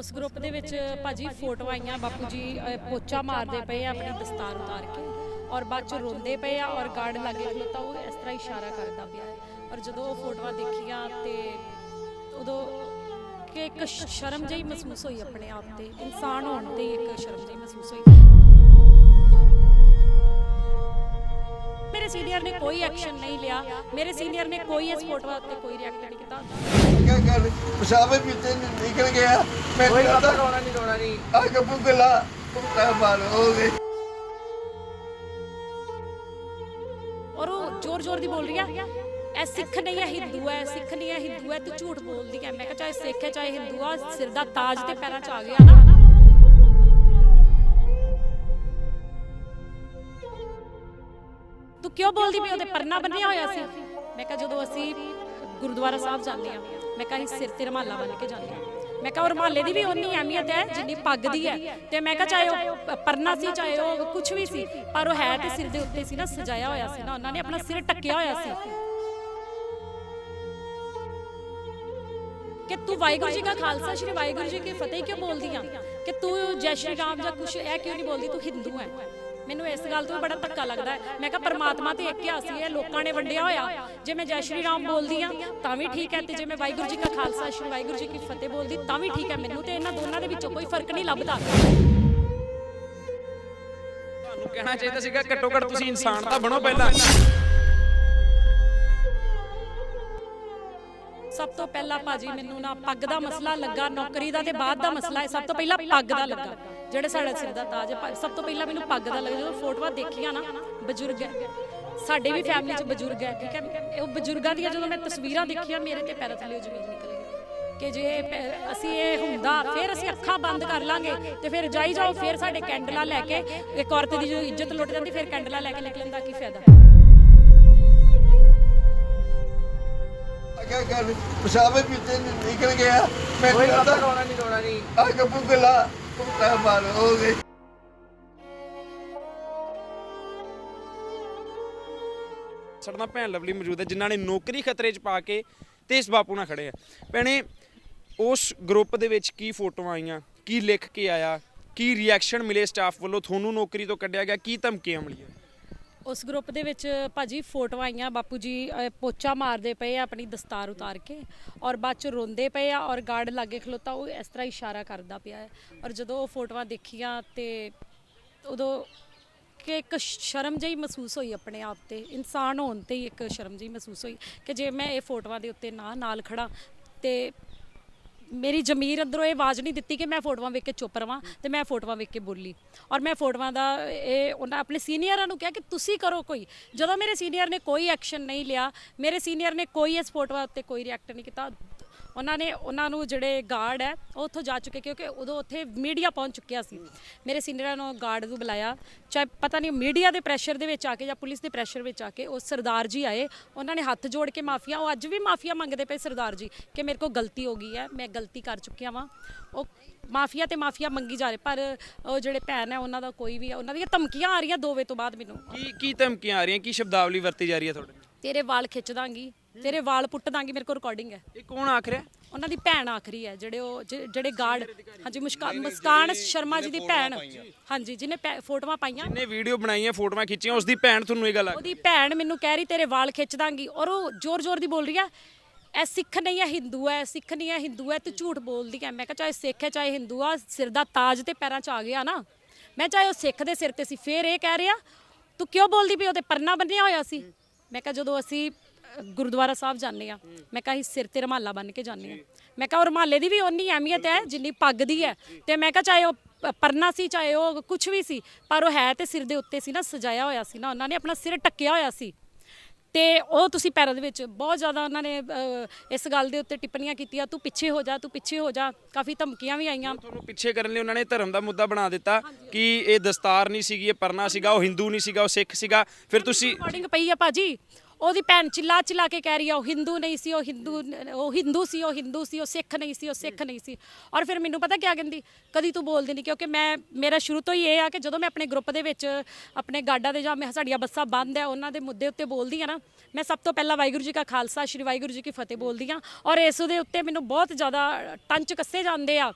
ਉਸ ਗਰੁੱਪ ਦੇ ਵਿੱਚ ਭਾਜੀ ਫੋਟੋਆਂ ਆਈਆਂ ਬਾਪੂ ਜੀ ਅ, ਪੋਚਾ ਮਾਰਦੇ ਪਏ ਆ ਆਪਣੀ ਦਸਤਾਰ ਉਤਾਰ ਕੇ ਔਰ ਬਾਅਦ ਚ ਰੋਂਦੇ ਪਏ ਆ ਔਰ ਗਾਰਡ ਲਾਗੇ ਖਲੋਤਾ ਉਹ ਇਸ ਤਰ੍ਹਾਂ ਇਸ਼ਾਰਾ ਕਰਦਾ ਪਿਆ ਹੈ। ਔਰ ਜਦੋਂ ਉਹ ਫੋਟੋਆਂ ਦੇਖੀਆਂ ਤੇ ਉਦੋਂ ਕਿ ਇੱਕ ਸ਼ਰਮ ਜਿਹੀ ਮਹਿਸੂਸ ਹੋਈ ਆਪਣੇ ਆਪ ਤੇ ਇਨਸਾਨ ਹੋਣ ਤੇ ਹੀ ਇੱਕ ਸ਼ਰਮ ਜਿਹੀ ਮਹਿਸੂਸ ਹੋਈ। ਸੀਨੀਅਰ ਨੇ ਕੋਈ ਐਕਸ਼ਨ ਨਹੀਂ ਲਿਆ। ਮੇਰੇ ਸੀਨੀਅਰ ਨੇ ਕੋਈ ਇਸ ਫੋਟੋ ਉੱਤੇ ਕੋਈ ਰਿਐਕਟ ਨਹੀਂ ਕੀਤਾ। ਕਿਆ ਕਰ ਪਿਸ਼ਾਬੇ ਨਿਕਲ ਗਿਆ। ਮੈਂ ਕੋਈ ਪਤਾ ਨਹੀਂ ਰੋਣਾ ਆ ਕਪੂ ਗਲਾ ਪੁੱਤਾ ਮਾਰ ਹੋ ਗਈ ਔਰ ਉਹ ਜ਼ੋਰ ਜ਼ੋਰ ਦੀ ਬੋਲ ਰਹੀ ਆ। ਐ ਸਿੱਖ ਨਹੀਂ ਐ ਹਿੰਦੂ ਐ ਸਿੱਖ ਨਹੀਂ ਐ ਹਿੰਦੂ ਐ ਤੂੰ ਝੂਠ ਬੋਲਦੀ ਐ ਮੈਂ ਕਿਹਾ ਚਾਹੇ ਸਿੱਖ ਹੈ ਚਾਹੇ ਹਿੰਦੂ ਆ ਸਿਰ ਦਾ ਤਾਜ ਤੇ ਪੈਰਾਂ 'ਚ ਆ ਗਿਆ ਨਾ। ਤੂੰ ਕਿਉਂ ਬੋਲਦੀ ਪਈ ਉਹਦੇ ਪਰਨਾ ਬੰਨਿਆ ਹੋਇਆ ਸੀ। ਮੈਂ ਕਿਹਾ, ਜਦੋਂ ਅਸੀਂ ਗੁਰਦੁਆਰਾ ਸਾਹਿਬ ਜਾਂਦੇ ਆ, ਮੈਂ ਕਿਹਾ, ਅਸੀਂ ਸਿਰ ਤੇ ਰਮਾਲਾ ਬੰਨ ਕੇ ਜਾਂਦੇ ਆ। ਮੈਂ ਕਿਹਾ, ਉਹ ਰਮਾਲੇ ਦੀ ਵੀ ਉਨੀ ਅਹਿਮੀਅਤ ਹੈ, ਜਿੰਨੀ ਪੱਗ ਦੀ ਹੈ। ਤੇ ਮੈਂ ਕਿਹਾ, ਚਾਹੇ ਉਹ ਪਰਨਾ ਸੀ, ਚਾਹੇ ਉਹ ਕੁਝ ਵੀ ਸੀ, ਪਰ ਉਹ ਹੈ ਤੇ ਸਿਰ ਦੇ ਉੱਤੇ ਸੀ ਨਾ, ਸਜਾਇਆ ਹੋਇਆ ਸੀ ਨਾ। ਉਹਨਾਂ ਨੇ ਆਪਣਾ ਸਿਰ ਟੱਕਿਆ ਹੋਇਆ ਸੀ। ਕਿ ਤੂੰ ਵਾਹਿਗੁਰੂ ਜੀ ਕਾ ਖਾਲਸਾ, ਸ਼੍ਰੀ ਵਾਹਿਗੁਰੂ ਜੀ ਕੀ ਫਤਿਹ ਕਿਉਂ ਬੋਲਦੀ ਆ? ਕਿ ਤੂੰ ਜੈ ਸ਼੍ਰੀ ਰਾਮ ਜਾਂ ਕੁਛ ਇਹ ਕਿਉਂ ਨਹੀਂ ਬੋਲਦੀ? ਤੂੰ ਹਿੰਦੂ ਹੈ। ਮੈਨੂੰ ਇਸ ਗੱਲ ਤੋਂ ਬੜਾ ਧੱਕਾ ਲੱਗਦਾ ਹੈ। ਮੈਂ ਕਿਹਾ ਪਰਮਾਤਮਾ ਤੇ ਇੱਕ ਹੀ ਹੈ ਲੋਕਾਂ ਨੇ ਵੰਡਿਆ ਹੋਇਆ। ਜੇ ਮੈਂ ਜੈ ਸ਼੍ਰੀ ਰਾਮ ਬੋਲਦੀ ਆ ਤਾਂ ਵੀ ਠੀਕ ਹੈ। ਤੇ ਜੇ ਮੈਂ ਵਾਹਿਗੁਰੂ ਜੀ ਕਾ ਖਾਲਸਾ, ਸ਼੍ਰੀ ਵਾਹਿਗੁਰੂ ਜੀ ਕੀ ਫਤਿਹ ਬੋਲਦੀ, ਤਾਂ ਵੀ ਠੀਕ ਹੈ। ਮੈਨੂੰ ਤੇ ਇਹਨਾਂ ਦੋਨਾਂ ਦੇ ਵਿੱਚੋਂ ਕੋਈ ਫ਼ਰਕ ਨਹੀਂ ਲੱਭਦਾ। ਤੁਹਾਨੂੰ ਕਹਿਣਾ ਚਾਹੀਦਾ ਸੀਗਾ, ਘੱਟੋ ਘੱਟ ਤੁਸੀਂ ਇਨਸਾਨ ਤਾਂ ਬਣੋ ਪਹਿਲਾਂ। ਸਭ ਤੋਂ ਪਹਿਲਾਂ ਭਾਜੀ ਮੈਨੂੰ ਨਾ ਪੱਗ ਦਾ ਮਸਲਾ ਲੱਗਾ ਨੌਕਰੀ ਦਾ ਤੇ ਬਾਅਦ ਦਾ ਮਸਲਾ ਹੈ। ਸਭ ਤੋਂ ਪਹਿਲਾਂ ਪੱਗ ਦਾ ਲੱਗਾ ਜਿਹੜੇ ਸਾਡੇ ਸਿਰ ਦਾ ਤਾਜ ਹੈ ਸਭ ਤੋਂ ਪਹਿਲਾਂ ਮੈਨੂੰ ਪੱਗ ਦਾ ਲੱਗਾ। ਜਦੋਂ ਫੋਟੋਆਂ ਦੇਖੀਆਂ ਨਾ ਬਜ਼ੁਰਗ ਹੈ। ਸਾਡੇ ਵੀ ਫੈਮਿਲੀ 'ਚ ਬਜ਼ੁਰਗ ਹੈ ਠੀਕ ਹੈ। ਉਹ ਬਜ਼ੁਰਗਾਂ ਦੀਆਂ ਜਦੋਂ ਮੈਂ ਤਸਵੀਰਾਂ ਦੇਖੀਆਂ ਮੇਰੇ ਤੇ ਪੈਰਾਂ ਥੱਲੇ ਜ਼ਮੀਨ ਨਿਕਲ ਗਈ। ਕਿ ਜੇ ਅਸੀਂ ਇਹ ਹੁੰਦਾ ਫਿਰ ਅਸੀਂ ਅੱਖਾਂ ਬੰਦ ਕਰ ਲਾਂਗੇ ਤੇ ਫਿਰ ਜਾਈ ਜਾਓ ਫਿਰ ਸਾਡੇ ਕੈਂਡਲਾਂ ਲੈ ਕੇ ਇੱਕ ਔਰਤ ਦੀ ਜੋ ਇੱਜ਼ਤ ਲੁੱਟ ਜਾਂਦੀ ਫਿਰ ਕੈਂਡਲਾਂ ਲੈ ਕੇ ਨਿਕਲਣ ਦਾ ਕੀ ਫਾਇਦਾ? क्या कर पेशाब पीते निकल गया मैं कोई बात कहता रोना नहीं रोना नहीं आ कपूर गला कुत्ता मार हो गई ਸਾਡੇ ਨਾਲ ਭੈਣ ਲਵਲੀ ਮੌਜੂਦ ਹੈ ਜਿਨ੍ਹਾਂ ਨੇ ਨੌਕਰੀ ਖਤਰੇ 'ਚ ਪਾ ਕੇ ਤੇ ਇਸ ਬਾਪੂ ਨਾਲ ਖੜੇ ਆ ਭੈਣੇ ਉਸ ਗਰੁੱਪ ਦੇ ਵਿੱਚ ਕੀ ਫੋਟੋਆਂ ਆਈਆਂ ਕੀ ਲਿਖ ਕੇ ਆਇਆ ਕੀ ਰਿਐਕਸ਼ਨ ਮਿਲੇ ਸਟਾਫ ਵੱਲੋਂ ਤੁਹਾਨੂੰ ਨੌਕਰੀ ਤੋਂ ਕੱਢਿਆ ਗਿਆ ਕੀ ਧਮਕੀਆਂ ਮਿਲੀਆਂ ਉਸ ਗਰੁੱਪ ਦੇ ਵਿੱਚ ਭਾਜੀ ਫੋਟੋਆਂ ਆਈਆਂ, ਬਾਪੂ ਜੀ ਪੋਚਾ ਮਾਰਦੇ ਪਏ ਆ ਆਪਣੀ ਦਸਤਾਰ ਉਤਾਰ ਕੇ ਔਰ ਬਾਅਦ ਚ ਰੋਂਦੇ ਪਏ ਆ ਔਰ ਗਾਰਡ ਲਾਗੇ ਖਲੋਤਾ, ਉਹ ਇਸ ਤਰ੍ਹਾਂ ਇਸ਼ਾਰਾ ਕਰਦਾ ਪਿਆ ਹੈ। ਔਰ ਜਦੋਂ ਉਹ ਫੋਟੋਆਂ ਦੇਖੀਆਂ ਤੇ ਉਦੋਂ ਕਿ ਇੱਕ ਸ਼ਰਮ ਜਿਹੀ ਮਹਿਸੂਸ ਹੋਈ ਆਪਣੇ ਆਪ ਤੇ, ਇਨਸਾਨ ਹੋਣ ਤੇ ਹੀ ਇੱਕ ਸ਼ਰਮ ਜਿਹੀ ਮਹਿਸੂਸ ਹੋਈ ਕਿ ਜੇ ਮੈਂ ਇਹ ਫੋਟੋਆਂ ਦੇ ਉੱਤੇ ਨਾ ਨਾਲ ਖੜਾ ਤੇ ਮੇਰੀ ਜ਼ਮੀਰ ਅੰਦਰੋਂ ਇਹ ਆਵਾਜ਼ ਨਹੀਂ ਦਿੱਤੀ ਕਿ ਮੈਂ ਫੋਟੋਆਂ ਵੇਖ ਕੇ ਚੁੱਪ ਰਵਾਂ ਤੇ ਮੈਂ ਫੋਟੋਆਂ ਵੇਖ ਕੇ ਬੋਲੀ। ਔਰ ਮੈਂ ਫੋਟੋਆਂ ਦਾ ਇਹ ਉਹਨਾਂ ਆਪਣੇ ਸੀਨੀਅਰਾਂ ਨੂੰ ਕਿਹਾ ਕਿ ਤੁਸੀਂ ਕਰੋ ਕੋਈ। ਜਦੋਂ ਮੇਰੇ ਸੀਨੀਅਰ ਨੇ ਕੋਈ ਐਕਸ਼ਨ ਨਹੀਂ ਲਿਆ, ਮੇਰੇ ਸੀਨੀਅਰ ਨੇ ਕੋਈ ਇਸ ਫੋਟੋਆਂ ਉੱਤੇ ਕੋਈ ਰਿਐਕਟ ਨਹੀਂ ਕੀਤਾ। ਉਹਨਾਂ ਨੇ ਉਹਨਾਂ ਨੂੰ ਜਿਹੜੇ ਗਾਰਡ ਹੈ ਉਹ ਉੱਥੋਂ ਜਾ ਚੁੱਕੇ ਕਿਉਂਕਿ ਉਦੋਂ ਉੱਥੇ ਮੀਡੀਆ ਪਹੁੰਚ ਚੁੱਕਿਆ ਸੀ। ਮੇਰੇ ਸੀਨੀਅਰਾਂ ਨੂੰ ਗਾਰਡ ਨੂੰ ਬੁਲਾਇਆ। ਚਾਹੇ ਪਤਾ ਨਹੀਂ ਮੀਡੀਆ ਦੇ ਪ੍ਰੈਸ਼ਰ ਦੇ ਵਿੱਚ ਆ ਕੇ ਜਾਂ ਪੁਲਿਸ ਦੇ ਪ੍ਰੈਸ਼ਰ ਵਿੱਚ ਆ ਕੇ ਉਹ ਸਰਦਾਰ ਜੀ ਆਏ। ਉਹਨਾਂ ਨੇ ਹੱਥ ਜੋੜ ਕੇ ਮਾਫੀਆ ਉਹ ਅੱਜ ਵੀ ਮਾਫੀਆ ਮੰਗਦੇ ਪਏ ਸਰਦਾਰ ਜੀ ਕਿ ਮੇਰੇ ਕੋਲ ਗਲਤੀ ਹੋ ਗਈ ਹੈ ਮੈਂ ਗਲਤੀ ਕਰ ਚੁੱਕਿਆ ਵਾਂ। ਉਹ ਮਾਫੀਆ ਤੇ ਮਾਫੀਆ ਮੰਗੀ ਜਾ ਰਹੇ ਪਰ ਉਹ ਜਿਹੜੇ ਭੈਣ ਹੈ ਉਹਨਾਂ ਦਾ ਕੋਈ ਵੀ ਉਹਨਾਂ ਦੀਆਂ ਧਮਕੀਆਂ ਆ ਰਹੀਆਂ ਦੋ ਵਜੇ ਤੋਂ ਬਾਅਦ ਮੈਨੂੰ। ਕੀ ਕੀ ਧਮਕੀਆਂ ਆ ਰਹੀਆਂ? ਕੀ ਸ਼ਬਦਾਵਲੀ ਵਰਤੀ ਜਾ ਰਹੀ ਹੈ ਤੁਹਾਡੇ? ਤੇਰੇ ਵਾਲ ਖਿੱਚ ਦਾਂਗੀ। ਤੇਰੇ ਵਾਲ ਪੁੱਟ ਦਾਂਗੀ ਮੇਰੇ ਕੋਲ ਰਿਕਾਰਡਿੰਗ ਹੈ। ਇਹ ਕੌਣ ਆਖ ਰਿਹਾ? ਉਹਨਾਂ ਦੀ ਭੈਣ ਆਖਰੀ ਹੈ ਜਿਹੜੇ ਉਹ ਜਿ- ਜਿਹੜੇ ਗਾਰਡ ਹਾਂਜੀ ਮੁਸਕਾਨ ਮੁਸਕਾਨ ਸ਼ਰਮਾ ਜੀ ਦੀ ਭੈਣ। ਹਾਂਜੀ ਜਿਹਨੇ ਪੈ- ਫੋਟੋਆਂ ਪਾਈਆਂ। ਜਿਹਨੇ ਵੀਡੀਓ ਬਣਾਈਆਂ ਫੋਟੋਆਂ ਖਿੱਚੀਆਂ ਉਸ ਦੀ ਭੈਣ ਤੁਹਾਨੂੰ ਇਹ ਗੱਲ ਆ ਉਹਦੀ ਭੈਣ ਮੈਨੂੰ ਕਹਿ ਰਹੀ ਤੇਰੇ ਵਾਲ ਖਿੱਚ ਦਾਂਗੀ। ਔਰ ਉਹ ਜ਼ੋਰ ਜ਼ੋਰ ਦੀ ਬੋਲ ਰਹੀ ਆ ਇਹ ਸਿੱਖ ਨਹੀਂ ਹੈ ਹਿੰਦੂ ਹੈ ਸਿੱਖ ਨਹੀਂ ਹੈ ਹਿੰਦੂ ਹੈ ਤੂੰ ਝੂਠ ਬੋਲਦੀ ਹੈ। ਮੈਂ ਕਿਹਾ ਚਾਹੇ ਸਿੱਖ ਹੈ ਚਾਹੇ ਹਿੰਦੂ ਆ ਸਿਰ ਦਾ ਤਾਜ ਤੇ ਪੈਰਾਂ 'ਚ ਆ ਗਿਆ ਨਾ। ਮੈਂ ਚਾਹੇ ਉਹ ਸਿੱਖ ਦੇ ਸਿਰ ਤੇ ਸੀ ਫੇਰ ਇਹ ਕਹਿ ਰਿਹਾ ਤੂੰ ਕਿਉਂ ਬੋਲਦੀ ਪਈ ਉਹਦੇ ਪਰਨਾ ਬੰਨਿਆ ਹੋਇਆ ਸੀ? ਮੈਂ ਕਿਹਾ ਜਦੋਂ ਅਸੀਂ ਗੁਰਦੁਆਰਾ ਸਾਹਿਬ ਜਾਂਦੇ ਆ। ਮੈਂ ਕਿਹਾ ਸਿਰ ਤੇ ਰਮਾਲਾ ਬੰਨ ਕੇ ਜਾਂਦੇ ਆ। ਮੈਂ ਕਿਹਾ ਉਹ ਰਮਾਲੇ ਦੀ ਵੀ ਉਨੀ ਅਹਿਮੀਅਤ ਹੈ ਜਿੰਨੀ ਪੱਗ ਦੀ ਹੈ। ਤੇ ਮੈਂ ਕਿਹਾ ਚਾਹੇ ਉਹ ਪ- ਪਰਨਾ ਸੀ ਚਾਹੇ ਉਹ ਕੁਝ ਵੀ ਸੀ ਪਰ ਉਹ ਹੈ ਤੇ ਸਿਰ ਦੇ ਉੱਤੇ ਸੀ ਨਾ ਸਜਾਇਆ ਹੋਇਆ ਸੀ ਨਾ ਉਹਨਾਂ ਨੇ ਆਪਣਾ ਸਿਰ ਟੱਕਿਆ ਹੋਇਆ ਸੀ। ਤੇ ਉਹ ਤੁਸੀਂ ਪੈਰਾਂ ਦੇ ਵਿੱਚ ਬਹੁਤ ਜ਼ਿਆਦਾ ਉਹਨਾਂ ਨੇ ਇਸ ਗੱਲ ਦੇ ਉੱਤੇ ਟਿੱਪਣੀਆਂ ਕੀਤੀਆਂ ਤੂੰ ਪਿੱਛੇ ਹੋ ਜਾ ਤੂੰ ਪਿੱਛੇ ਹੋ ਜਾ ਕਾਫੀ ਧਮਕੀਆਂ ਵੀ ਆਈਆਂ। ਤੁਹਾਨੂੰ ਪਿੱਛੇ ਕਰਨ ਲਈ ਉਹਨਾਂ ਨੇ ਧਰਮ ਦਾ ਮੁੱਦਾ ਬਣਾ ਦਿੱਤਾ ਕਿ ਇਹ ਦਸਤਾਰ ਨਹੀਂ ਸੀਗੀ ਇਹ ਪਰਨਾ ਸੀਗਾ ਉਹ ਹਿੰਦੂ ਨਹੀਂ ਸੀਗਾ ਉਹ ਸਿੱਖ ਸੀਗਾ ਫਿਰ ਤੁਸੀਂ ਰਿਕਾਰਡਿੰਗ ਪਈ ਆ ਭਾਜੀ। ਉਹਦੀ ਭੈਣ ਚਿੱਲਾ ਚਿੱਲਾ ਕੇ ਕਹਿ ਰਹੀ ਆ, ਉਹ ਹਿੰਦੂ ਨਹੀਂ ਸੀ, ਉਹ ਹਿੰਦੂ ਉਹ ਹਿੰਦੂ ਸੀ, ਉਹ ਹਿੰਦੂ ਸੀ, ਉਹ ਸਿੱਖ ਨਹੀਂ ਸੀ, ਉਹ ਸਿੱਖ ਨਹੀਂ ਸੀ। ਔਰ ਫਿਰ ਮੈਨੂੰ ਪਤਾ ਕਿਆ ਕਹਿੰਦੀ? ਕਦੀ ਤੂੰ ਬੋਲਦੀ ਨਹੀਂ ਕਿਉਂਕਿ ਮੈਂ, ਮੇਰਾ ਸ਼ੁਰੂ ਤੋਂ ਹੀ ਇਹ ਆ ਕਿ ਜਦੋਂ ਮੈਂ ਆਪਣੇ ਗਰੁੱਪ ਦੇ ਵਿੱਚ, ਆਪਣੇ ਗਾਡਾ ਦੇ ਜਾਂ ਮੈਂ ਸਾਡੀਆਂ ਬੱਸਾਂ ਬੰਦ ਹੈ ਉਹਨਾਂ ਦੇ ਮੁੱਦੇ ਉੱਤੇ ਬੋਲਦੀ ਆ ਨਾ, ਮੈਂ ਸਭ ਤੋਂ ਪਹਿਲਾਂ ਵਾਹਿਗੁਰੂ ਜੀ ਕਾ ਖਾਲਸਾ, ਸ਼੍ਰੀ ਵਾਹਿਗੁਰੂ ਜੀ ਕੀ ਫਤਿਹ ਬੋਲਦੀ ਆ। ਔਰ ਇਸ ਦੇ ਉੱਤੇ ਮੈਨੂੰ ਬਹੁਤ ਜ਼ਿਆਦਾ ਟੰਚ ਕੱਸੇ ਜਾਂਦੇ ਆ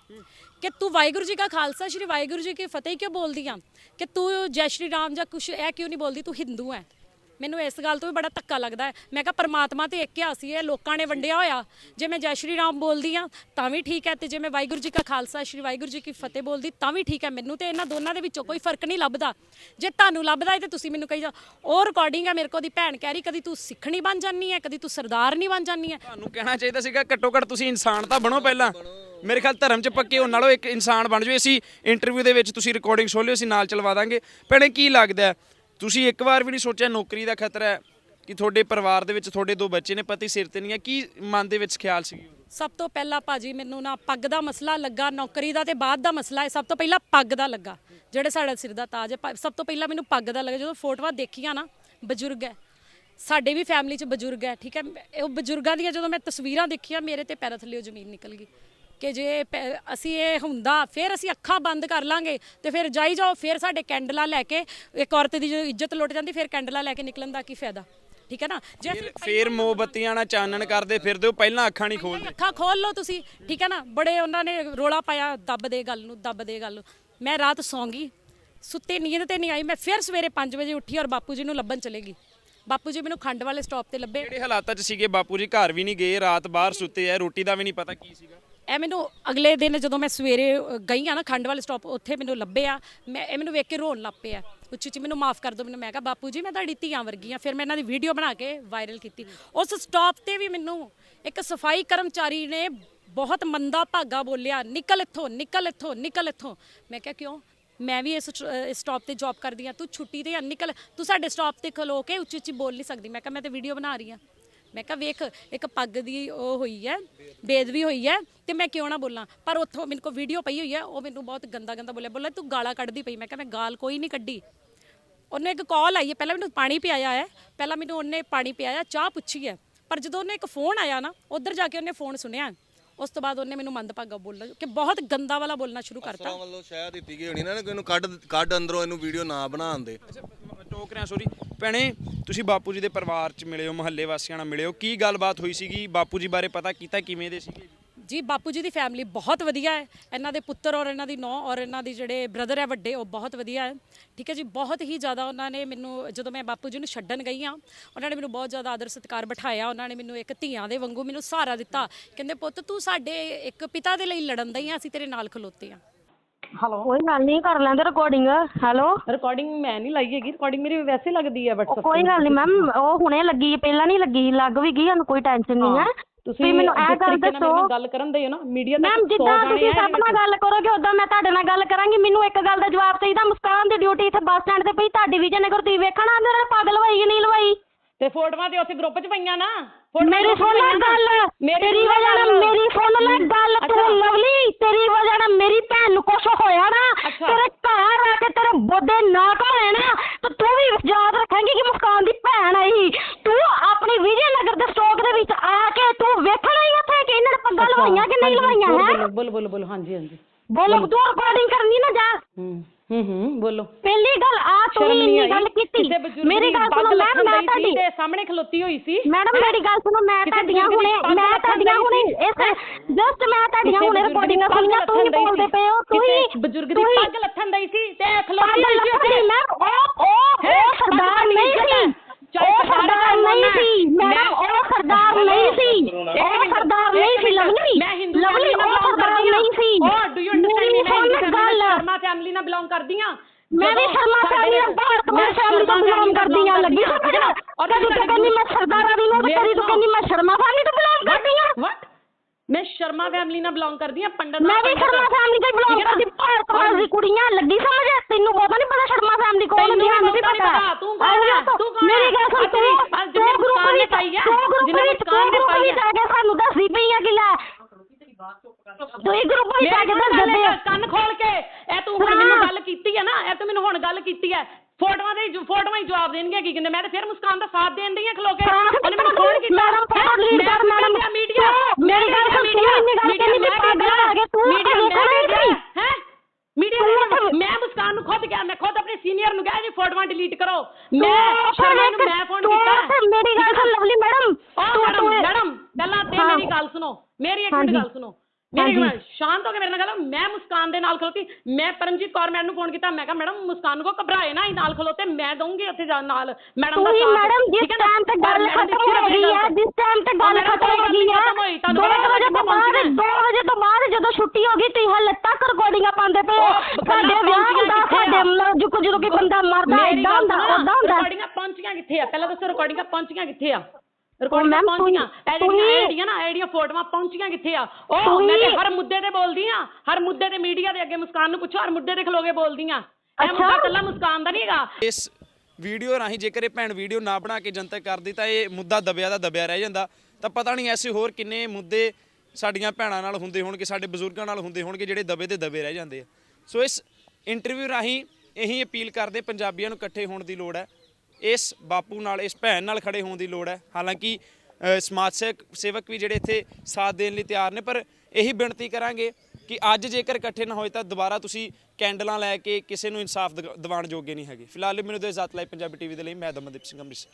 ਕਿ ਤੂੰ ਵਾਹਿਗੁਰੂ ਜੀ ਕਾ ਖਾਲਸਾ, ਸ਼੍ਰੀ ਵਾਹਿਗੁਰੂ ਜੀ ਕੀ ਫਤਿਹ ਕਿਉਂ ਬੋਲਦੀ ਆ? ਕਿ ਤੂੰ ਜੈ ਸ਼੍ਰੀ ਰਾਮ ਜਾਂ ਕੁਛ ਇਹ ਕਿਉਂ ਨਹੀਂ ਬੋਲਦੀ? ਤੂੰ ਹਿੰਦੂ ਹੈ ਮੈਨੂੰ ਇਸ ਗੱਲ ਤੋਂ ਵੀ ਬੜਾ ਧੱਕਾ ਲੱਗਦਾ ਹੈ। ਮੈਂ ਕਿਹਾ, ਪਰਮਾਤਮਾ ਤੇ ਇੱਕ ਹੀ ਸੀ ਇਹ ਲੋਕਾਂ ਨੇ ਵੰਡਿਆ ਹੋਇਆ। ਜੇ ਮੈਂ ਜੈ ਸ਼੍ਰੀ ਰਾਮ ਬੋਲਦੀ ਆ ਤਾਂ ਵੀ ਠੀਕ ਹੈ। ਤੇ ਜੇ ਮੈਂ ਵਾਹਿਗੁਰੂ ਜੀ ਕਾ ਖਾਲਸਾ, ਸ਼੍ਰੀ ਵਾਹਿਗੁਰੂ ਜੀ ਕੀ ਫਤਿਹ ਬੋਲਦੀ, ਤਾਂ ਵੀ ਠੀਕ ਹੈ। ਮੈਨੂੰ ਤੇ ਇਹਨਾਂ ਦੋਨਾਂ ਦੇ ਵਿੱਚੋਂ ਕੋਈ ਫ਼ਰਕ ਨਹੀਂ ਲੱਭਦਾ। ਜੇ ਤੁਹਾਨੂੰ ਲੱਭਦਾ ਹੈ, ਤੇ ਤੁਸੀਂ ਮੈਨੂੰ ਕਹੀ ਜਾ ਉਹ ਰਿਕਾਰਡਿੰਗ ਹੈ ਮੇਰੇ ਕੋਲ ਦੀ ਭੈਣ ਕਹਿ ਰਹੀ, ਕਦੀ ਤੂੰ ਸਿੱਖਣੀ ਬਣ ਜਾਨੀ ਹੈ, ਕਦੀ ਤੂੰ ਸਰਦਾਰ ਨਹੀਂ ਬਣ ਜਾਨੀ ਹੈ। ਤੁਹਾਨੂੰ ਕਹਿਣਾ ਚਾਹੀਦਾ ਸੀਗਾ ਘੱਟੋ ਘੱਟ ਤੁਸੀਂ ਇਨਸਾਨ ਤਾਂ ਬਣੋ ਪਹਿਲਾਂ। ਮੇਰੇ ਖਿਆਲ ਧਰਮ 'ਚ ਪੱਕੇ ਹੋਣ ਨਾਲੋਂ ਇੱਕ ਇਨਸਾਨ ਬਣ ਜਾਓ ਅਸੀਂ ਇੰਟਰਵਿਊ ਦੇ ਵਿੱਚ ਤੁਸੀਂ ਰਿਕਾਰਡਿੰਗ ਸੁਣ ਲਿਓ, ਅਸੀਂ ਨਾਲ ਚਲਵਾ ਦਾਂਗੇ। ਭੈਣੇ, ਕੀ ਲੱਗਦਾ ਹੈ? ਤੁਸੀਂ ਇੱਕ ਵਾਰ ਵੀ ਨਹੀਂ ਸੋਚਿਆ ਨੌਕਰੀ ਦਾ ਖਤਰਾ ਹੈ ਕਿ ਤੁਹਾਡੇ ਪਰਿਵਾਰ ਦੇ ਵਿੱਚ ਤੁਹਾਡੇ ਦੋ ਬੱਚੇ ਨੇ ਪਤੀ ਸਿਰ ਤੇ ਨਹੀਂ ਹੈ? ਕੀ ਮਨ ਦੇ ਵਿੱਚ ਖਿਆਲ ਸੀ? ਸਭ ਤੋਂ ਪਹਿਲਾਂ ਭਾਜੀ ਮੈਨੂੰ ਨਾ ਪੱਗ ਦਾ ਮਸਲਾ ਲੱਗਾ, ਨੌਕਰੀ ਦਾ ਤੇ ਬਾਅਦ ਦਾ ਮਸਲਾ ਹੈ ਸਭ ਤੋਂ ਪਹਿਲਾਂ ਪੱਗ ਦਾ ਲੱਗਾ, ਜਿਹੜੇ ਸਾਡਾ ਸਿਰ ਦਾ ਤਾਜ ਹੈ। ਪ- ਸਭ ਤੋਂ ਪਹਿਲਾਂ ਮੈਨੂੰ ਪੱਗ ਦਾ ਲੱਗਾ, ਜਦੋਂ ਫੋਟੋਆਂ ਦੇਖੀਆਂ ਨਾ, ਬਜ਼ੁਰਗ ਹੈ। ਸਾਡੇ ਵੀ ਫੈਮਿਲੀ 'ਚ ਬਜ਼ੁਰਗ ਹੈ, ਠੀਕ ਹੈ? ਉਹ ਬਜ਼ੁਰਗਾਂ ਦੀਆਂ ਜਦੋਂ ਮੈਂ ਤਸਵੀਰਾਂ ਦੇਖੀਆਂ, ਮੇਰੇ ਤੇ ਪੈਰਾਂ ਥੱਲੇ ਜ਼ਮੀਨ ਨਿਕਲ ਗਈ। ਕਿ ਜੇ ਪੈ- ਅਸੀਂ ਇਹ ਹੁੰਦਾ ਫਿਰ ਅਸੀਂ ਅੱਖਾਂ ਬੰਦ ਕਰ ਲਾਂਗੇ ਤੇ ਫਿਰ ਜਾਈ ਜਾਓ ਫਿਰ ਸਾਡੇ ਕੈਂਡਲਾਂ ਲੈ ਕੇ ਇੱਕ ਔਰਤ ਦੀ ਜਦੋਂ ਇੱਜ਼ਤ ਲੁੱਟ ਜਾਂਦੀ ਫਿਰ ਕੈਂਡਲਾਂ ਲੈ ਕੇ ਨਿਕਲਣ ਦਾ ਕੀ ਫਾਇਦਾ? ਠੀਕ ਹੈ ਨਾ? ਜੇ ਅਸੀਂ ਫੇਰ ਮੋਮਬੱਤੀਆਂ ਨਾਲ ਚਾਨਣ ਕਰਦੇ ਫਿਰਦੇ ਹੋ ਪਹਿਲਾਂ ਅੱਖਾਂ ਨਹੀਂ ਖੋਲਦੇ ਅੱਖਾਂ ਖੋਲ ਲਓ ਤੁਸੀਂ ਠੀਕ ਹੈ ਨਾ? ਬੜੇ ਉਹਨਾਂ ਨੇ ਰੋਲਾ ਪਾਇਆ ਦੱਬ ਦੇ ਗੱਲ ਨੂੰ ਦੱਬ ਦੇ ਗੱਲ ਨੂੰ। ਮੈਂ ਰਾਤ ਸੌਂ ਗਈ ਸੁੱਤੇ ਨੀਂਦ ਤੇ ਨਹੀਂ ਆਈ ਮੈਂ ਫਿਰ ਸਵੇਰੇ 5 ਵਜੇ ਉੱਠੀ ਔਰ ਬਾਪੂ ਜੀ ਨੂੰ ਲੱਭਣ ਚਲੇਗੀ ਬਾਪੂ ਜੀ ਮੈਨੂੰ ਖੰਡ ਵਾਲੇ ਸਟਾਪ ਤੇ ਲੱਭੇ। ਕਿਹੜੇ ਹਾਲਾਤਾਂ 'ਚ ਸੀਗੇ? ਬਾਪੂ ਜੀ ਘਰ ਵੀ ਨਹੀਂ ਗਏ ਰਾਤ ਬਾਹਰ ਸੁੱਤੇ ਐ ਰੋਟੀ ਦਾ ਵੀ ਨਹੀਂ ਪਤਾ ਕੀ ਸੀਗਾ। ਇਹ ਮੈਨੂੰ ਅਗਲੇ ਦਿਨ ਜਦੋਂ ਮੈਂ ਸਵੇਰੇ ਗਈ ਆ ਨਾ ਖੰਡ ਵਾਲੇ ਸਟਾਪ ਉੱਥੇ ਮੈਨੂੰ ਲੱਭੇ ਆ। ਮੈਂ, ਇਹ ਮੈਨੂੰ ਵੇਖ ਕੇ ਰੋਣ ਲੱਗ ਪਿਆ। ਉੱਚੀ ਉੱਚੀ ਮੈਨੂੰ ਮਾਫ ਕਰ ਦਿਓ ਮੈਨੂੰ। ਮੈਂ ਕਿਹਾ, ਬਾਪੂ ਜੀ, ਮੈਂ ਤੁਹਾਡੀ ਧੀਆਂ ਵਰਗੀ ਆ ਫਿਰ ਮੈਂ ਇਹਨਾਂ ਦੀ ਵੀਡੀਓ ਬਣਾ ਕੇ ਵਾਇਰਲ ਕੀਤੀ। ਉਸ ਸਟਾਪ ਤੇ ਵੀ ਮੈਨੂੰ ਇੱਕ ਸਫ਼ਾਈ ਕਰਮਚਾਰੀ ਨੇ ਬਹੁਤ ਮੰਦਾ ਭਾਗਾ ਬੋਲਿਆ, ਨਿਕਲ ਇੱਥੋਂ ਨਿਕਲ ਇੱਥੋਂ ਨਿਕਲ ਇੱਥੋਂ। ਮੈਂ ਕਿਹਾ, ਕਿਉਂ? ਮੈਂ ਵੀ ਇਸ ਸਟਾਪ ਤੇ ਜੌਬ ਕਰਦੀ ਆ। ਤੂੰ ਛੁੱਟੀ ਤੇ ਆ, ਨਿਕਲ। ਤੂੰ ਸਾਡੇ ਸਟਾਪ ਤੇ ਖਲੋ ਕੇ ਉੱਚੀ ਉੱਚੀ ਬੋਲ ਨਹੀਂ ਸਕਦੀ। ਮੈਂ ਕਿਹਾ, ਮੈਂ ਤੇ ਵੀਡੀਓ ਬਣਾ ਰਹੀ ਆ। ਮੈਂ ਕਿਹਾ ਵੇਖ ਇੱਕ ਪੱਗ ਦੀ ਉਹ ਹੋਈ ਹੈ ਬੇਦਬੀ ਹੋਈ ਹੈ ਤੇ ਮੈਂ ਕਿਉਂ ਨਾ ਬੋਲਾਂ? ਪਰ ਉੱਥੋਂ ਮੈਨੂੰ ਕੋ ਵੀਡੀਓ ਪਈ ਹੋਈ ਹੈ ਉਹ ਮੈਨੂੰ ਬਹੁਤ ਗੰਦਾ ਗੰਦਾ ਬੋਲਿਆ। ਬੋਲਿਆ ਤੂੰ ਗਾਲਾਂ ਕੱਢਦੀ ਪਈ। ਮੈਂ ਕਿਹਾ ਮੈਂ ਗਾਲ ਕੋਈ ਨਹੀਂ ਕੱਢੀ। ਉਹਨੇ ਇੱਕ ਕਾਲ ਆਈ ਹੈ ਪਹਿਲਾਂ ਮੈਨੂੰ ਪਾਣੀ ਪਿਆਇਆ ਹੈ। ਪਹਿਲਾਂ ਮੈਨੂੰ ਉਹਨੇ ਪਾਣੀ ਪਿਆਇਆ ਚਾਹ ਪੁੱਛੀ ਹੈ। ਪਰ ਜਦੋਂ ਉਹਨੇ ਇੱਕ ਫੋਨ ਆਇਆ ਨਾ ਉਧਰ ਜਾ ਕੇ ਉਹਨੇ ਫੋਨ ਸੁਣਿਆ। ਉਸ ਤੋਂ ਬਾਅਦ ਉਹਨੇ ਮੈਨੂੰ ਮੰਦਭਾਗਾ ਬੋਲਣਾ ਕਿ ਬਹੁਤ ਗੰਦਾ ਵਾਲਾ ਬੋਲਣਾ ਸ਼ੁਰੂ ਕਰਤਾ। ਅਫਸਰਾਂ ਵੱਲੋਂ ਸ਼ਾਇਦ ਦਿੱਤੀ ਗਈ ਹੋਣੀ ਨਾ ਕਿ ਇਹਨੂੰ ਕੱਢ ਕੱਢ ਅੰਦਰੋਂ ਇਹਨੂੰ ਵੀਡੀਓ ਨਾ ਬਣਾਉਣ ਦੇ। ਟੋਕ ਰਿਆਂ ਸੋਰੀ ਭੈਣੇ, ਤੁਸੀਂ ਬਾਪੂ ਜੀ ਦੇ ਪਰਿਵਾਰ 'ਚ ਮਿਲੇ ਹੋ, ਮੁਹੱਲੇ ਵਾਸੀਆਂ ਨਾਲ ਮਿਲੇ ਹੋ। ਕੀ ਗੱਲਬਾਤ ਹੋਈ ਸੀਗੀ? ਬਾਪੂ ਜੀ ਬਾਰੇ ਪਤਾ ਕੀਤਾ ਕਿਵੇਂ ਦੇ ਸੀਗੇ? ਜੀ, ਬਾਪੂ ਜੀ ਦੀ ਫੈਮਿਲੀ ਬਹੁਤ ਵਧੀਆ ਹੈ। ਇਹਨਾਂ ਦੇ ਪੁੱਤਰ ਔਰ ਇਹਨਾਂ ਦੀ ਨੌਂ ਔਰ ਇਹਨਾਂ ਦੀ ਜਿਹੜੇ ਬ੍ਰਦਰ ਹੈ ਵੱਡੇ, ਉਹ ਬਹੁਤ ਵਧੀਆ ਹੈ। ਠੀਕ ਹੈ ਜੀ, ਬਹੁਤ ਹੀ ਜ਼ਿਆਦਾ ਉਹਨਾਂ ਨੇ ਮੈਨੂੰ, ਜਦੋਂ ਮੈਂ ਬਾਪੂ ਜੀ ਨੂੰ ਛੱਡਣ ਗਈ ਆ ਉਹਨਾਂ ਨੇ ਮੈਨੂੰ ਬਹੁਤ ਜ਼ਿਆਦਾ ਆਦਰ ਸਤਿਕਾਰ ਬਿਠਾਇਆ। ਉਹਨਾਂ ਨੇ ਮੈਨੂੰ ਇੱਕ ਧੀਆਂ ਦੇ ਵਾਂਗੂ ਮੈਨੂੰ ਸਹਾਰਾ ਦਿੱਤਾ। ਕਹਿੰਦੇ, ਪੁੱਤ, ਤੂੰ ਸਾਡੇ ਇੱਕ ਪਿਤਾ ਦੇ ਲਈ ਲੜਨ ਦਈ ਆ, ਅਸੀਂ ਤੇਰੇ ਨਾਲ ਖਲੋਤੇ ਆ। ਹੈਲੋ ਕੋਈ ਗੱਲ ਨਹੀਂ ਕਰ ਲੈਂਦੇ ਰਿਕਾਰਡਿੰਗ ਹੈਲੋ ਰਿਕਾਰਡਿੰਗ ਮੈਂ ਨਹੀਂ ਲਾਈ ਹੈਗੀ ਰਿਕਾਰਡਿੰਗ ਮੇਰੀ ਵੈਸੇ ਲੱਗਦੀ ਹੈ WhatsApp ਕੋਈ ਗੱਲ ਨਹੀਂ ਮੈਮ ਉਹ ਹੁਣੇ ਲੱਗੀ ਹੈ, ਪਹਿਲਾਂ ਨਹੀਂ ਲੱਗੀ ਲੱਗ ਵੀ ਗਈ ਸਾਨੂੰ ਕੋਈ ਟੈਨਸ਼ਨ ਨਹੀਂ ਹੈ। ਤੁਸੀਂ ਮੈਨੂੰ ਇਹ ਜਿਸ ਗੱਲ ਤਰੀਕੇ ਨਾਲ ਮੇਰੇ ਨਾਲ ਦੱਸੋ ਗੱਲ ਕਰਨ ਦੇ ਹੋ ਨਾ ਮੀਡੀਆ ਤੱਕ ਮੈਮ ਸੌ ਜਿੱਦਾਂ ਜਾਣੇ ਤੁਸੀਂ ਆ ਸਭ ਨਾਲ ਗੱਲ ਕਰੋਗੇ ਉਦਾਂ ਮੈਂ ਤੁਹਾਡੇ ਨਾਲ ਗੱਲ ਕਰਾਂਗੀ ਮੈਨੂੰ ਇੱਕ ਗੱਲ ਦਾ ਜਵਾਬ ਚਾਹੀਦਾ ਮੁਸਕਾਨ ਦੀ ਡਿਊਟੀ ਇੱਥੇ ਬੱਸ ਸਟੈਂਡ ਤੇ ਪਈ ਤੁਹਾਡੀ ਵਿਜੇ ਨਗਰ ਤੁਸੀਂ ਵੇਖਣਾ ਮੇਰੇ ਪੱਗ ਲਵਾਈ ਕਿ ਨਹੀਂ ਲਵਾਈ ਤੇ ਫੋਟੋਆਂ ਤੇ ਉੱਥੇ ਗਰੁੱਪ 'ਚ ਪਈਆਂ ਨਾ। ਫੋਟੋਆਂ ਮੇਰੀ group 'ਚ ਸੁਣ ਲੈ ਪਈਆਂ ਨਾ। ਗੱਲ। ਮੇਰੀ ਤੇਰੀ ਸੁਣ ਲੈ ਵਜ੍ਹਾ ਨਾਲ ਗੱਲ। ਮੇਰੀ ਸੁਣ ਲੈ ਗੱਲ ਤੂੰ ਅੱਛਾ। ਲਵਲੀ। ਤੇਰੀ ਵਜ੍ਹਾ ਨਾਲ ਮੇਰੀ ਭੈਣ ਨੂੰ ਕੁਛ ਹੋਇਆ ਨਾ। ਅੱਛਾ। ਤੇਰੇ ਘਰ ਆ ਕੇ ਤੇਰੇ ਬੋਦੇ ਨਾ ਹੋਏ ਨਾ ਤੇ ਤੂੰ ਵੀ ਯਾਦ ਰੱਖੇਂਗੀ ਕਿ ਮੁਸਕਾਨ ਦੀ ਭੈਣ ਆਈ ਤੂੰ ਆਪਣੀ ਵਿਜੇ ਨਗਰ ਦੇ ਸਟੋਕ ਦੇ ਵਿੱਚ ਆ ਕੇ ਤੂੰ ਵੇਖਣਾ ਹੀ ਉੱਥੇ ਕਿ ਇਹਨਾਂ ਨੇ ਪੱਗਾਂ ਲਵਾਈਆਂ ਕਿ ਨਹੀਂ ਹਾਂਜੀ, ਲਵਾਈਆਂ ਹੈ? ਬੋਲੋ ਬੋਲੋ ਬੋਲੋ ਬੋਲੋ ਹਾਂਜੀ ਹਾਂਜੀ। ਬੋਲੋ ਤੂੰ ਰਿਕਾਰਡਿੰਗ ਕਰਨੀ ਨਾ ਜਾ। ਹੂੰ। ਹੂੰ ਹੂੰ ਬੋਲੋ। ਪਹਿਲੀ ਗੱਲ ਆ ਤੂੰ ਸ਼ਰਮ ਨਹੀਂ ਇੰਨੀ ਆਈ? ਗੱਲ ਕੀਤੀ। ਬਜ਼ੁਰਗ ਮੇਰੀ ਦੀ ਗੱਲ ਪੱਗ ਸੁਣੋ ਮੈਂ ਲੱਥਣ ਮੈਂ ਸੀ ਤੁਹਾਡੀ ਤੇ ਸਾਹਮਣੇ ਖਲੋਤੀ ਹੋਈ ਸੀ। ਮੈਡਮ ਮੇਰੀ ਗੱਲ ਸੁਣੋ ਮੈਂ ਕਿਸੇ ਤੁਹਾਡੀਆਂ ਬਜ਼ੁਰਗ ਦੀ ਹੁਣੇ ਪੱਗ ਮੈਂ ਲੱਥਣ ਤੁਹਾਡੀਆਂ ਹੁਣੇ ਸੀ। ਇਸ ਜਸਟ ਮੈਂ ਤੁਹਾਡੀਆਂ ਕਿਸੇ ਹੁਣੇ ਬਜ਼ੁਰਗ ਦੀ ਰਿਕਾਰਡਿੰਗਾਂ ਪੱਗ ਸੁਣੀਆਂ ਤੁਸੀਂ ਲੱਥਣ ਬੋਲਦੇ ਸੀ। ਪਏ ਹੋ ਕਿਸੇ ਤੁਸੀਂ ਬਜ਼ੁਰਗ ਦੀ ਤੁਸੀਂ- ਪੱਗ ਲੱਥਣ ਦਈ ਸੀ ਤੇ ਖਲੋਤੀ ਹੋਈ ਸੀ ਲੱਥਣ ਉੱਥੇ ਮੈਮ ਉਹ ਉਹ ਸਰਦਾਰ ਨਹੀਂ ਸੀ। ਦੀ ਚਾਹੇ ਉਹ ਸਰਦਾਰ ਸਰਦਾਰ ਦਾ ਨਹੀਂ ਨਾਮ ਸੀ ਹੈ। ਮੈਡਮ ਮੈਂ- ਉਹ ਸਰਦਾਰ ਨਹੀਂ ਸੀ ਉਹ ਸਰਦਾਰ ਨਹੀਂ ਸੀ ਲਵਲੀ ਮੈਂ ਹਿੰਦੂ ਲਵਲੀ family ਨਾਲ ਉਹ belong ਸਰਦਾਰ ਕਰਦੀ ਹਾਂ। ਨਹੀਂ ਸੀ ਉਹ ਡੂ ਯੂ ਅੰਡਰਸਟੈਂਡ ਮੀ ਮੈਂ ਮੇਰੀ ਹਿੰਦੂ ਸੁਣ family ਗੱਲ ਨਾਲ ਸ਼ਰਮਾ ਫੈਮਿਲੀ ਨਾਲ ਬਿਲੋਂਗ ਕਰਦੀ ਹਾਂ ਮੈਂ ਵੀ ਜਦੋਂ ਸ਼ਰਮਾ ਸਾਡੇ ਫੈਮਿਲੀ ਨਾਲ ਭਾਰਤ ਮੈਂ ਵਰਸ਼ ਫੈਮਿਲੀ ਤੋਂ ਸ਼ਰਮਾ ਬਿਲੋਂਗ family ਕਰਦੀ ਹਾਂ ਲੱਗੀ belong ਸਮਝ ਔਰ ਕਦੀ ਤੂੰ ਕਹਿੰਦੀ ਮੈਂ ਸਰਦਾਰਾਂ ਦੀ ਨੂੰ ਤੇ ਕਦੀ ਤੂੰ ਕਹਿੰਦੀ ਮੈਂ ਸ਼ਰਮਾ ਫੈਮਿਲੀ ਨਾਲ ਬਿਲੋਂਗ ਕਰਦੀ ਹਾਂ ਪੰਡਤ ਮੈਂ ਵੀ ਸ਼ਰਮਾ ਫੈਮਿਲੀ ਤੋਂ ਬਿਲੋਂਗ? ਕਰਦੀ ਭਾਰਤ ਵਰਸ਼ ਦੀ ਕੁੜੀਆਂ ਲੱਗੀ ਸਮਝ ਤੈਨੂੰ ਬਹੁਤਾ ਨਹੀਂ ਪਤਾ ਸ਼ਰਮਾ ਫੈਮਿਲੀ ਕੋਲ ਹੁੰਦੀ ਵੀ ਪਤਾ ਨਹੀਂ, ਤੂੰ ਕੌਣ ਹੈ? ਤੂੰ ਕੌਣ ਮੇਰੀ? ਗੱਲ ਸੁਣ ਤੂੰ ਜਿੰਨੇ ਗਰੁੱਪ ਵਿੱਚ ਪਾਈ ਗਰੁੱਪ ਜਿੰਨੇ ਵਿੱਚ ਮੁਸਕਾਨ ਨੇ ਤੂੰ ਪਾਈ। ਆ ਕੇ ਸਾਨੂੰ ਦੱਸਦੀ ਪਈ ਆ ਕਿ ਲੈ ਤੂੰ ਇਹ ਗਰੁੱਪ ਵਿੱਚ ਆ ਕੇ ਦੱਸ ਦਿੰਦੇ ਆ ਕੰਨ ਖੋਲ ਕੇ ਇਹ ਤੂੰ ਹੁਣ ਮੈਨੂੰ ਗੱਲ ਕੀਤੀ ਹੈ ਨਾ ਇਹ ਤੂੰ ਮੈਨੂੰ ਹੁਣ ਗੱਲ ਕੀਤੀ ਹੈ ਫੋਟੋਆਂ ਦੇ ਫੋਟੋਆਂ ਹੀ ਜਵਾਬ ਦੇਣਗੇ ਕੀ ਕਹਿੰਦੇ? ਮੈਂ ਤਾਂ ਫਿਰ ਮੁਸਕਾਨ ਦਾ ਸਾਥ ਦੇਣ ਆ ਖਲੋ ਕੇ। ਉਹਨੇ ਮੈਨੂੰ ਫੋਨ ਕੀਤਾ। ਮੈਂ ਕਰ, ਮੈਡਮ। ਮੀਡੀਆ ਮੀਡੀਆ ਮੇਰੀ ਗੱਲ ਸੁਣ, ਗੱਲ ਕਹਿੰਦੀ ਵੀ ਪਾਗਲ ਆ ਗਏ, ਤੂੰ ਮੀਡੀਆ ਤਾਂ ਵੇਖਣਾ ਹੀ? ਮੀਡੀਆ ਮੈਂ ਮੁਸਕਾਨ ਨੂੰ ਖੁਦ ਕਿਹਾ ਮੈਂ ਖੁਦ ਆਪਣੇ ਸੀਨੀਅਰ ਨੂੰ ਕਿਹਾ ਜੀ ਫੋਟੋਆਂ ਡਿਲੀਟ ਕਰੋ। ਮੈਂ ਸ਼ਰਮਾ ਨੂੰ ਮੈਂ ਫੋਨ ਕੀਤਾ। ਮੇਰੀ ਗੱਲ ਸੁਣ ਲਵਲੀ ਮੈਡਮ। ਮੈਡਮ ਪਹਿਲਾਂ ਤੇ। ਮੇਰੀ ਗੱਲ ਸੁਣੋ। ਮੇਰੀ ਇੱਕ ਮਿੰਟ। ਗੱਲ ਸੁਣੋ। ਮੇਰੇ ਨਾਲ ਗੱਲ ਕਰੋ। ਮੈਂ ਮੁਸਕਾਨ ਦੇ ਨਾਲ ਖਲੋਤੀ ਮੈਂ ਪਰਮਜੀਤ ਕੌਰ ਮੈਡਮ ਨੂੰ ਫੋਨ ਕੀਤਾ ਮੈਂ ਕਿਹਾ ਮੈਡਮ ਮੁਸਕਾਨ ਕੋ ਘਬਰਾਏ ਨਾ ਨਾਲ ਖਲੋਤੇ ਮੈਂ ਦਊਂਗੀ ਉੱਥੇ ਜਾਣ ਨਾਲ। ਮੈਡਮ ਦਾ ਸਾਥ ਮੈਡਮ ਜਿਸ ਹੈ? ਟਾਈਮ ਤੇ ਗੱਲ ਖਤਮ ਗਈ ਜਿਸ ਟਾਈਮ ਤੇ ਗੱਲ ਖਤਮ ਹੋ ਗਈ ਹੈ ਵਜੇ ਤੋਂ ਬਾਅਦ ਪਹੁੰਚਣਾ ਦੋ ਵਜੇ ਤੋਂ ਬਾਅਦ ਜਦੋਂ ਛੁੱਟੀ ਹੋ ਗਈ ਤੁਸੀਂ ਹਾਲੇ ਤੱਕ ਰਿਕਾਰਡਿੰਗਾਂ ਪਾਉਂਦੇ ਪਏ ਹੋ ਸਾਡੇ ਵਿਆਹ ਹੁੰਦਾ? ਸਾਡੇ ਜੋ ਜਦੋਂ ਕੋਈ ਬੰਦਾ ਮਰਦਾ ਮੇਰੀ ਇਦਾਂ ਹੁੰਦਾ ਉਦਾਂ ਹੁੰਦਾ। ਰਿਕਾਰਡਿੰਗਾਂ ਪਹੁੰਚੀਆਂ ਕਿੱਥੇ ਆ? ਪਹਿਲਾਂ ਦੱਸੋ ਰਿਕਾਰਡਿੰਗਾਂ ਪਹੁੰਚੀਆਂ ਕਿੱਥੇ ਆ? ਰਿਕਾਰਡਿੰਗਾਂ ਮੈਮ, ਤੂੰ- ਪਹੁੰਚੀਆਂ। ਇਹ ਤੂੰ ਜਿਹੜੀਆਂ ਹੀ- ਇਹ ਜਿਹੜੀਆਂ ਨਾ ਇਹ ਜਿਹੜੀਆਂ ਫੋਟੋਆਂ ਪਹੁੰਚੀਆਂ ਕਿੱਥੇ ਆ? ਉਹ ਮੈਂ ਤੇ ਹਰ ਮੁੱਦੇ ਤੇ ਬੋਲਦੀ ਆ। ਹਰ ਮੁੱਦੇ ਤੇ ਮੀਡੀਆ ਦੇ ਅੱਗੇ ਮੁਸਕਾਨ ਨੂੰ ਪੁੱਛੋ ਹਰ ਮੁੱਦੇ ਤੇ ਖਲੋਗੇ ਬੋਲਦੀ ਆ। ਇਹ। ਮੁੱਦਾ ਕੱਲਾ ਮੁਸਕਾਨ ਦਾ ਨਹੀਂ ਹੈਗਾ। ਇਸ ਵੀਡੀਓ ਰਾਹੀਂ ਜੇਕਰ ਇਹ ਭੈਣ ਵੀਡੀਓ ਨਾ ਬਣਾ ਕੇ ਜਨਤਕ ਕਰਦੀ ਤਾਂ ਇਹ ਮੁੱਦਾ ਦਬਿਆ ਦਾ ਦਬਿਆ ਰਹਿ ਜਾਂਦਾ। ਤਾਂ ਪਤਾ ਨਹੀਂ ਐਸੇ ਹੋਰ ਕਿੰਨੇ ਮੁੱਦੇ ਸਾਡੀਆਂ ਭੈਣਾਂ ਨਾਲ ਹੁੰਦੇ ਹੋਣਗੇ ਸਾਡੇ ਬਜ਼ੁਰਗਾਂ ਨਾਲ ਹੁੰਦੇ ਹੋਣਗੇ ਜਿਹੜੇ ਦਬੇ ਤੇ ਦਬੇ ਰਹਿ ਜਾਂਦੇ ਆ। ਸੋ ਇਸ ਇੰਟਰਵਿਊ ਰਾਹੀਂ ਇਹੀ ਅਪੀਲ ਕਰਦੇ ਪੰਜਾਬੀਆਂ ਨੂੰ ਇਕੱਠੇ ਹੋਣ ਦੀ ਲੋੜ ਹੈ। ਇਸ ਬਾਪੂ ਨਾਲ, ਇਸ ਭੈਣ ਨਾਲ ਖੜੇ ਹੋਣ ਦੀ ਲੋੜ ਹੈ। ਹਾਲਾਂਕਿ ਸਮਾਜ ਸੇਵਕ ਸੇਵਕ ਵੀ ਜਿਹੜੇ ਇੱਥੇ ਸਾਥ ਦੇਣ ਲਈ ਤਿਆਰ ਨੇ, ਪਰ ਇਹੀ ਬੇਨਤੀ ਕਰਾਂਗੇ ਕਿ ਅੱਜ ਜੇਕਰ ਇਕੱਠੇ ਨਾ ਹੋਏ ਤਾਂ ਦੁਬਾਰਾ ਤੁਸੀਂ ਕੈਂਡਲਾਂ ਲੈ ਕੇ ਕਿਸੇ ਨੂੰ ਇਨਸਾਫ ਦਿਵਾ- ਦਿਵਾਉਣ ਜੋਗੇ ਨਹੀਂ ਹੈਗੇ। ਫਿਲਹਾਲ ਲਈ ਮੈਨੂੰ ਦੇ ਇਜਾਜ਼ਤ ਲਈ ਪੰਜਾਬੀ ਟੀਵੀ ਦੇ ਲਈ, ਮੈਂ ਦਮਨਦੀਪ ਸਿੰਘ ਅੰਮ੍ਰਿਤਸਰ।